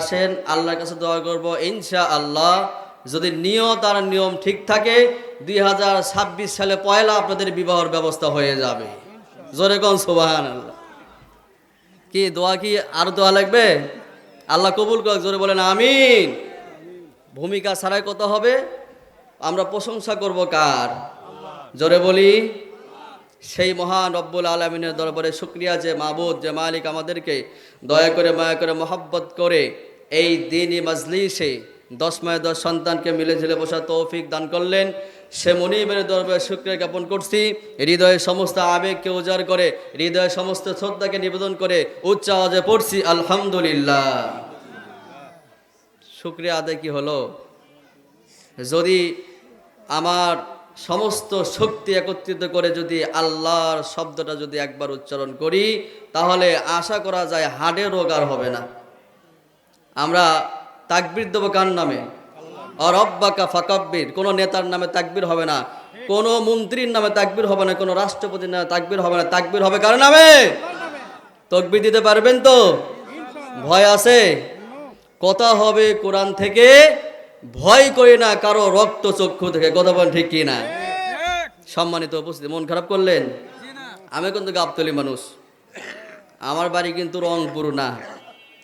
আসেন, আল্লাহর কাছে দোয়া করব। ইনশা আল্লাহ যদি নিয়ত আর নিয়ম ঠিক থাকে, দুই হাজার ছাব্বিশ সালে পয়লা আপনাদের বিবাহর ব্যবস্থা হয়ে যাবে। জোরে কোন সোবাহান আল্লাহ কি, দোয়া কি আর দোয়া লাগবে? আল্লাহ কবুল কর জোরে বলেন আমিন। ভূমিকা ছাড়াই কত হবে? আমরা প্রশংসা করব কার? জোরে বলি সেই মহান রব্বুল আলমিনের দরবারে শুক্রিয়া যে মাবুদ, যে মালিক আমাদেরকে দয়া করে, মায়া করে, মহব্বত করে এই দিনই মাজলিসে দশ মায় দশ সন্তানকে মিলে ঝিলে বসা তৌফিক দান করলেন। সে মনিবের দরবারে শুক্রিয়া জ্ঞাপন করছি। হৃদয়ে সমস্ত আবেগকে উজাড় করে, হৃদয়ে সমস্ত শ্রদ্ধাকে নিবেদন করে উচ্চ আওয়াজে পড়ছি, আলহামদুলিল্লাহ। শুক্রিয়া আদায় কি হলো? যদি আমার সমস্ত শক্তি একত্রিত করে যদি আল্লাহর শব্দটা যদি একবার উচ্চারণ করি, তাহলে আশা করা যায় হাড়ে রোগ আর হবে না। আমরা তাকবির দেবো কার নামে? অরব্বাকা ফাকাব্বির। কোনো নেতার নামে তাকবির হবে না। কোনো মন্ত্রীর নামে তাকবির হবে না। কোনো রাষ্ট্রপতির নামে তাকবির হবে না। তাকবির হবে কার নামে? তকবির দিতে পারবেন তো? ভয় আছে? কথা হবে কোরআন থেকে। ভয় করি না কারও রক্ত চক্ষু থেকে কথা বলেন ঠিক কি না? সম্মানিত উপস্থিতি মন খারাপ করলেন? আমি কিন্তু গাবতলি মানুষ। আমার বাড়ি কিন্তু রংপুর না।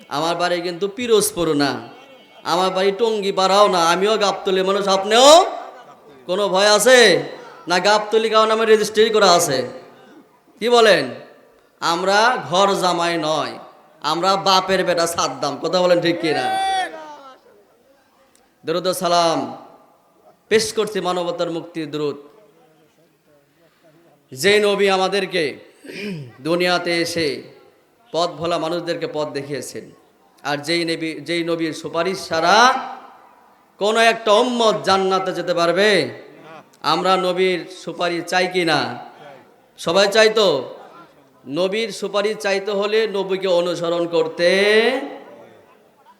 আমার বাড়ি কিন্তু পিরোজপুর না। আমার বাড়ি টঙ্গি পাড়াও না। আমিও গাবতলি মানুষ। আপনিও? কোনো ভয় আছে? না গাবতলি কারণ আমার রেজিস্ট্রি করা আছে? কি বলেন? আমরা ঘর জামাই নয়। আমরা বাপের বেটা সাদ্দাম। কথা বলেন ঠিক কিনা দরুদ সালাম পেশ করছি মানবতার মুক্তির দ্রুত যে নবী আমাদেরকে দুনিয়াতে এসে পথ ভোলা মানুষদেরকে পথ দেখিয়েছেন, আর যেই নবী, যেই নবীর সুপারিশ ছাড়া কোনো একটা উম্মত জান্নাতে যেতে পারবে? আমরা নবীর সুপারিশ চাই কি না? সবাই চাইতো? নবীর সুপারিশ চাইতে হলে নবীকে অনুসরণ করতে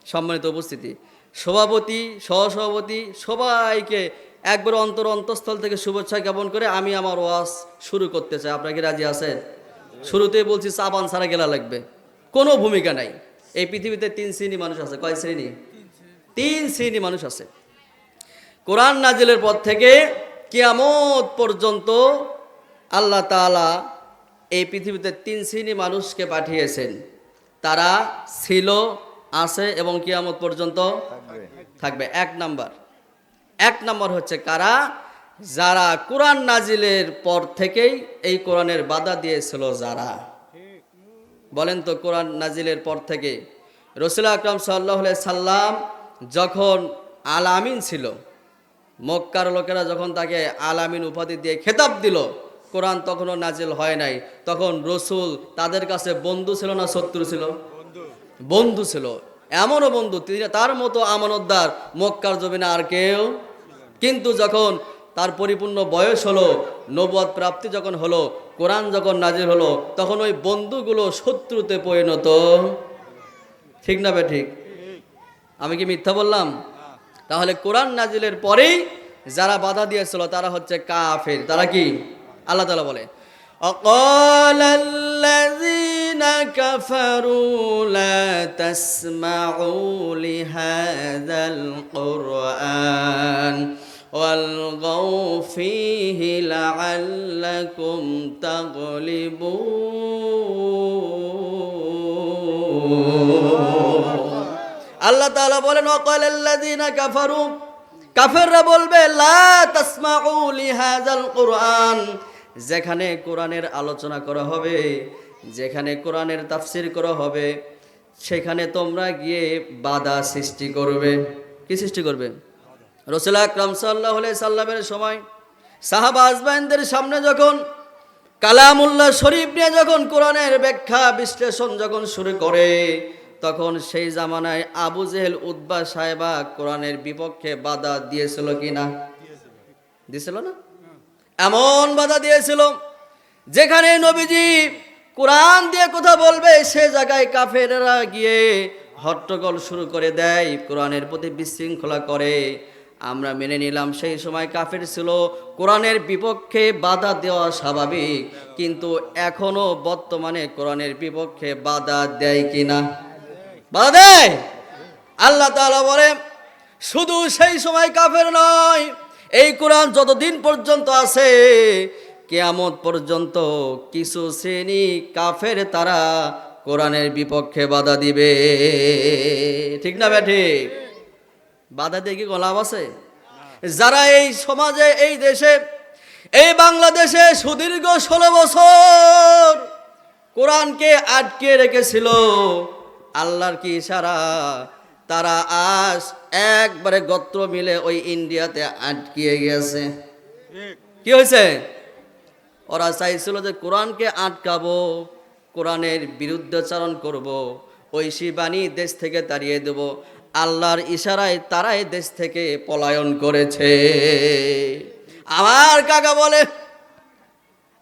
সম্মানিত উপস্থিতি। সভাপতি, সহসভাপতি, সবাইকে একবার অন্তর অন্তঃস্থল থেকে শুভেচ্ছা জ্ঞাপন করে আমি আমার ওয়াজ শুরু করতে চাই। আপনারা কি রাজি আছেন? শুরুতেই বলছি, সাবান ছাড়া গেলা লাগবে। কোনো ভূমিকা নাই। এই পৃথিবীতে তিন শ্রেণি মানুষ আছে। কয় শ্রেণি? তিন শ্রেণি মানুষ আছে। কোরআন নাজিলের পর থেকে কিয়ামত পর্যন্ত আল্লাহ তাআলা এই পৃথিবীতে তিন শ্রেণি মানুষকে পাঠিয়েছেন। তারা ছিল আছে এবং কিয়ামত পর্যন্ত থাকবে। এক নাম্বার। এক নম্বর হচ্ছে কারা? যারা কোরআন নাজিলের পর থেকেই এই কোরআনের বাধা দিয়েছিল, যারা। বলেন তো কোরআন নাজিলের পর থেকে। রসুল আকরম সাল্লাহ সাল্লাম যখন আলামিন ছিল, মক্কার লোকেরা যখন তাকে আলামিন উপাধি দিয়ে খেতাব দিল, কোরআন তখনও নাজিল হয় নাই। তখন রসুল তাদের কাছে বন্ধু ছিল না শত্রু ছিল? বন্ধু ছিল, এমনও বন্ধু, তিনি তার মতো আমানতদার মক্কার জমিনে আর কেউ কিন্তু যখন তার পরিপূর্ণ বয়স হলো নবদ প্রাপ্তি যখন হলো, কোরআন যখন নাজির হলো, তখন ওই বন্ধুগুলো শত্রুতে পরিণত। ঠিক না বে ঠিক? আমি কি মিথ্যা বললাম? তাহলে কোরআন নাজিলের পরেই যারা বাধা দিয়েছিল, তারা হচ্ছে কাফের। তারা কি? আল্লাহ তালা বলে অকল كفروا لا تسمعوا لهذا القرآن والغوا فيه لعلكم تغلبون আল্লাহ তাআলা বলেন অকল আল্লাযীনা কাফারু কাফেররা বলবে লা তাসমাউ লিহাযাল কুরআন যেখানে কোরআনের আলোচনা করা হবে যেখানে কোরআনের তাফসির করা হবে, সেখানে তোমরা গিয়ে বাধা সৃষ্টি করবে। কি সৃষ্টি করবে? রসুল আকরাম সাল্লাহ সাল্লামের সময় সাহাবা আজমাইনদের সামনে যখন কালামুল্লাহ শরীফ নিয়ে যখন কোরআনের ব্যাখ্যা বিশ্লেষণ যখন শুরু করে, তখন সেই জামানায় আবু জেহেল উদ্বা সাহেবা কোরআনের বিপক্ষে বাধা দিয়েছিল কি না? দিয়েছিল না? এমন বাধা দিয়েছিল যেখানে নবীজি কোরআন দিয়ে কথা বলবে, সে জায়গায় কাফেরেরা গিয়ে হট্টগোল শুরু করে দেয়, কোরআনের প্রতি বিশৃঙ্খলা করে। আমরা মেনে নিলাম, সেই সময় কাফের ছিল, কোরআনের বিপক্ষে বাধা দেওয়া স্বাভাবিক, কিন্তু এখনও বর্তমানে কোরআনের বিপক্ষে বাধা দেয় কিনা? বাধা দেয়! আল্লাহ তাআলা বলে শুধু সেই সময় কাফের নয়, এই কোরআন যতদিন পর্যন্ত আছে কেয়ামত পর্যন্ত কিছু শ্রেণি কাফের তারা কোরআনের বিপক্ষে বাধা দিবে। ঠিক না ব্যাঠি? বাধা দিয়ে কি গোলাপ আছে? যারা এই সমাজে, এই দেশে, এই বাংলাদেশে সুদীর্ঘ ষোলো বছর কোরআনকে আটকে রেখেছিল, আল্লাহর কি ইশারা? তারা আজ একবারে গত্র মিলে ওই ইন্ডিয়াতে আটকিয়ে গেছে। কি হয়েছে? ওরা চাইছিল যে কোরআনকে আটকাবো, কোরআনের বিরুদ্ধাচারণ করব, ঐশী বাণী দেশ থেকে তাড়িয়ে দেব। আল্লাহর ইশারায় তারাই দেশ থেকে পলায়ন করেছে। আমার কাকা বলে,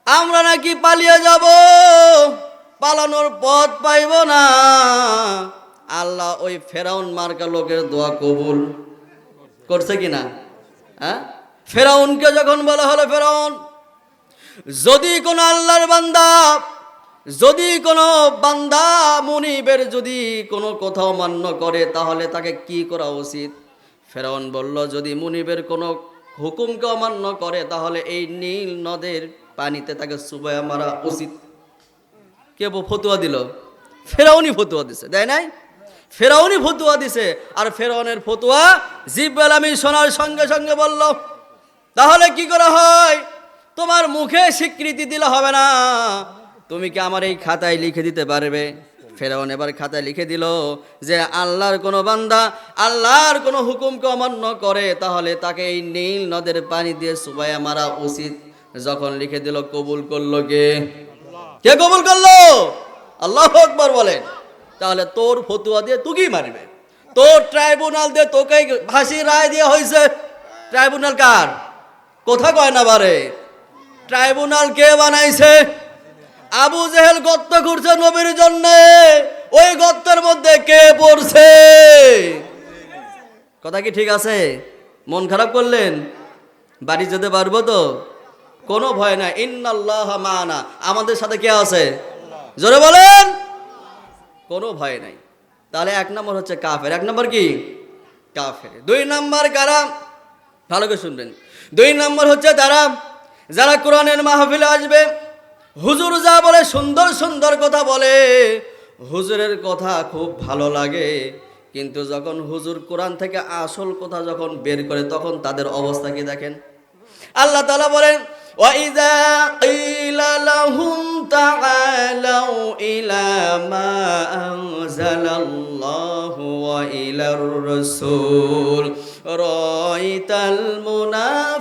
আমরা নাকি পালিয়ে যাব, পালানোর পথ পাইব না। আল্লাহ ওই ফেরাউন মার্কা লোকের দোয়া কবুল করছে কি না হ্যাঁ? ফেরাউনকে যখন বলা হলো, ফেরাউন যদি কোনো আল্লাহর বান্দা, যদি কোনো বান্দা মুনিবের যদি কোনো কোথাও মান্য করে, তাহলে তাকে কি করা উচিত? ফেরাউন বলল, যদি মুনিবের কোনো হুকুমকে অমান্য করে, তাহলে এই নীল নদের পানিতে তাকে সুবায়া মারা উচিত। কে ফতুয়া দিল? ফেরাউনি ফতুয়া দিছে দেয় নাই? ফেরাউনি ফতুয়া দিছে, আর ফেরাউনের ফতুয়া জিব্রাইল আমি শোনার সঙ্গে সঙ্গে বলল, তাহলে কি করা হয়? তোমার মুখে স্বীকৃতি দিলে হবে না। তুমি কি আমার এই খাতায় লিখে দিতে পারবে? ফেরাউন এবার খাতায় লিখে দিল যে, আল্লাহর কোনো বান্দা আল্লাহর কোনো হুকুমকে অমান্য করে, তাহলে তাকে এই নীল নদের পানি দিয়ে সুবাইয়া মারা উচিত। যখন লিখে দিল, কবুল করল কে? কে কবুল করল? আল্লাহ আকবর বলেন। তাহলে তোর ফতুয়া দিয়ে তুই মারবে? তোর ট্রাইব্যুনাল দিয়ে তোকে ফাঁসি রায় দিয়ে হয়েছে। ট্রাইব্যুনাল কার? কথা কয় না বারে। ট্রাইব্যুনাল কে বানাইছে? আবু জেহেল গর্ত করছে নবীর জন্য। ওই গর্তের মধ্যে কে পড়ছে? কথা কি ঠিক আছে? মন খারাপ করলেন? বাড়ি যেতে পারব তো? কোনো ভয় নাই। ইন্নাল্লাহ মানা। আমাদের সাথে কে আছে? জোরে বলেন। কোনো ভয় নাই। তাহলে এক নম্বর হচ্ছে কাফের। এক নম্বর কি? কাফের। দুই নম্বর কারা? ভালো করে শুনবেন। দুই নম্বর হচ্ছে তারা যারা কোরআনের মাহফিলে আসবে হুজুর যা বলে সুন্দর সুন্দর কথা বলে হুজুরের কথা খুব ভালো লাগে কিন্তু যখন হুজুর কোরআন থেকে আসল কথা যখন বের করে তখন তাদের অবস্থা কি দেখেন আল্লাহ তালা বলেন وَإِذَا قِيلَ لَهُمْ تَعَالَوْا إِلَى مَا أَنزَلَ اللَّهُ وَإِلَى الرَّسُولِ رَأَيْتَ الْمُنَافِقِينَ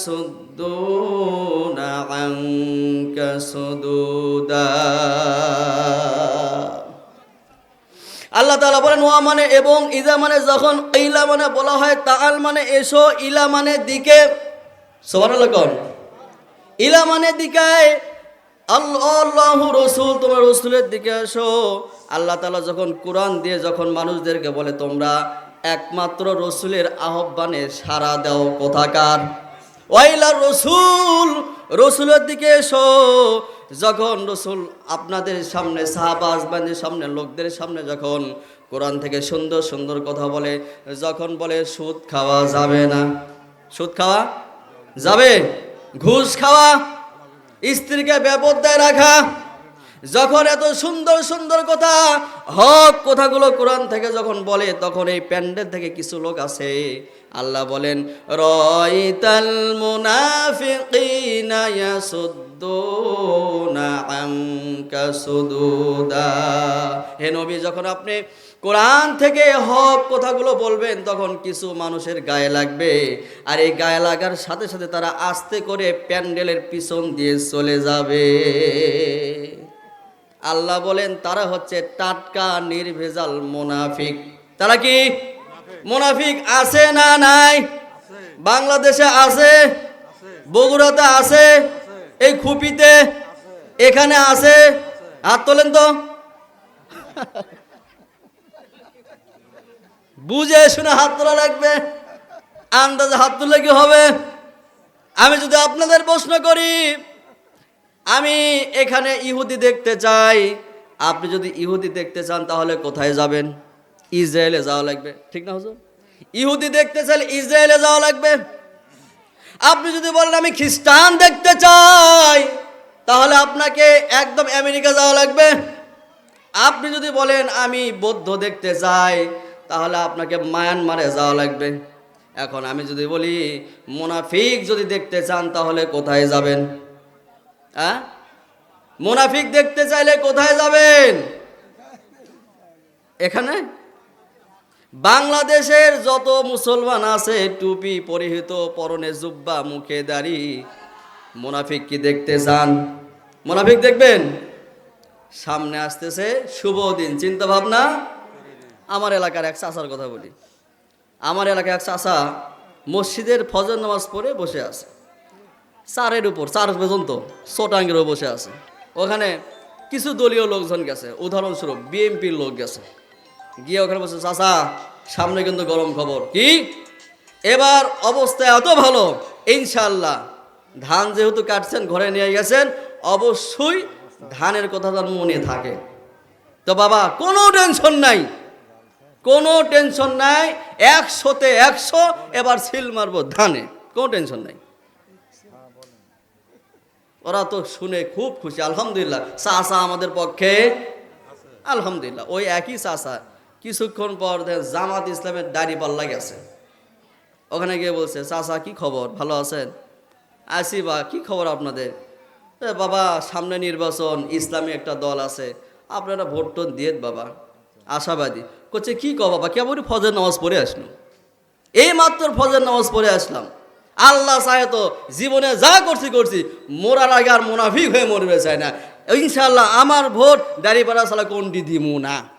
يَصُدُّونَ عَنكَ صُدُودًا আল্লাহ তাআলা বলেন ওয়া মানে এবং ইজা মানে যখন ইলা মানে বলা হয় তাআল মানে এসো ইলা মানে দিকে সুবহানাল্লাহ কোন ইলা মানে দিকে আল্লাহ রসুল তোমার রসুলের দিকে আসো আল্লাহ তাআলা যখন কোরআন দিয়ে যখন মানুষদেরকে বলে তোমরা একমাত্র রসুলের আহ্বানে সাড়া দাও কোথাকার। ওয়াইলা রসুল, রসুলের দিকে এসো। যখন রসুল আপনাদের সামনে, সাহাবা আসবানদের সামনে, লোকদের সামনে যখন কোরআন থেকে সুন্দর সুন্দর কথা বলে, যখন বলে, সুদ খাওয়া যাবে না। সুদ খাওয়া যাবে? ঘুষ খাওয়া? স্ত্রীকে বেপদ্দায় রাখা? যখন এত সুন্দর সুন্দর কথা, হক কথাগুলো কোরআন থেকে যখন বলে, তখন এই প্যান্ডেল থেকে কিছু লোক আছে আল্লাহ বলেন রয়তাল মুনাফিকিনা ইয়াসুদ্দুনা আনকা সুদুদা। হে নবী, যখন আপনি কোরআন থেকে হক কথাগুলো বলবেন, তখন কিছু মানুষের গায়ে লাগবে। আর এই গায়ে লাগার সাথে সাথে তারা আস্তে করে প্যান্ডেলের পিছন দিয়ে চলে যাবে। আল্লাহ বলেন, তারা হচ্ছে টাটকা, নির্ভেজাল মোনাফিক। তারা কি? মোনাফিক আছে না নাই? বাংলাদেশে আছে? বগুড়াতে আছে? এই খুপিতে? এখানে আছে? হাত তোলেন তো। বুঝে শুনে হাত তোলা লাগবে। আন্দাজে হাত তুললে কি হবে? আমি যদি আপনাদের প্রশ্ন করি আমি এখানে ইহুদি দেখতে চাই। আপনি যদি ইহুদি দেখতে চান, তাহলে কোথায় যাবেন? ইসরায়েলে যাওয়া লাগবে। ঠিক না হুজুর? ইহুদি দেখতে চাইলে ইসরায়েলে যাওয়া লাগবে। আপনি যদি বলেন, আমি খ্রিস্টান দেখতে চাই তাহলে আপনাকে একদম আমেরিকা যাওয়া লাগবে। আপনি যদি বলেন, আমি বৌদ্ধ দেখতে চাই তাহলে আপনাকে মায়ানমারে যাওয়া লাগবে। এখন আমি যদি বলি, মোনাফিক যদি দেখতে চান, তাহলে কোথায় যাবেন? হ্যাঁ? মোনাফিক দেখতে চাইলে কোথায় যাবেন? এখানে? বাংলাদেশের যত মুসলমান আছে, টুপি পরিহিত, পরনে জুব্বা, মুখে দাড়ি, মোনাফিক কি দেখতে চান? মোনাফিক দেখবেন? সামনে আসতেছে, শুভ দিন, চিন্তা ভাবনা? আমার এলাকার এক চাচার কথা বলি। আমার এলাকায় এক চাচা মসজিদের ফজর নামাজ পড়ে বসে আছে। চারের উপর, চার পর্যন্ত চটাঙ্গেরও বসে আছে। ওখানে কিছু দলীয় লোকজন গেছে, উদাহরণস্বরূপ বিএনপির লোক গেছে। গিয়ে ওখানে বসে চাচা, সামনে কিন্তু গরম খবর। কি? এবার অবস্থা এত ভালো ইনশাল্লাহ ধান যেহেতু কাটছেন, ঘরে নিয়ে গেছেন, অবশ্যই ধানের কথা তার মনে থাকে। তো বাবা, কোনো টেনশন নাই, কোনো টেনশন নাই, একশোতে একশো, এবার সিল মারবো ধানে, কোনো টেনশন নাই। ওরা তো শুনে খুব খুশি, আলহামদুলিল্লাহ। চাষা আমাদের পক্ষে, আলহামদুলিল্লাহ, ওই একই চাষা কিছুক্ষণ পর দেখেন জামাত ইসলামের দাড়ি পাল্লা গেছে। ওখানে গিয়ে বলছে চাষা কি খবর? ভালো আছেন? আসি বা, কি খবর আপনাদের? "এ বাবা, সামনে নির্বাচন, ইসলামী একটা দল আছে। আপনারা ভোট টোট দিয়ে বাবা। আশাবাদী। করছে কি কো বাবা? কেমন ফজর নামাজ পড়ে আসলো এই মাত্র ফজর নামাজ পড়ে আসলাম। আল্লাহ চাহে তো জীবনে যা করছি করছি। মরার আগে আর মোনাফিক হয়ে মরবে চায় না। ইনশাল্লাহ আমার ভোট দাঁড়িয়ে পাড়া সালা কোনটি দিমু না।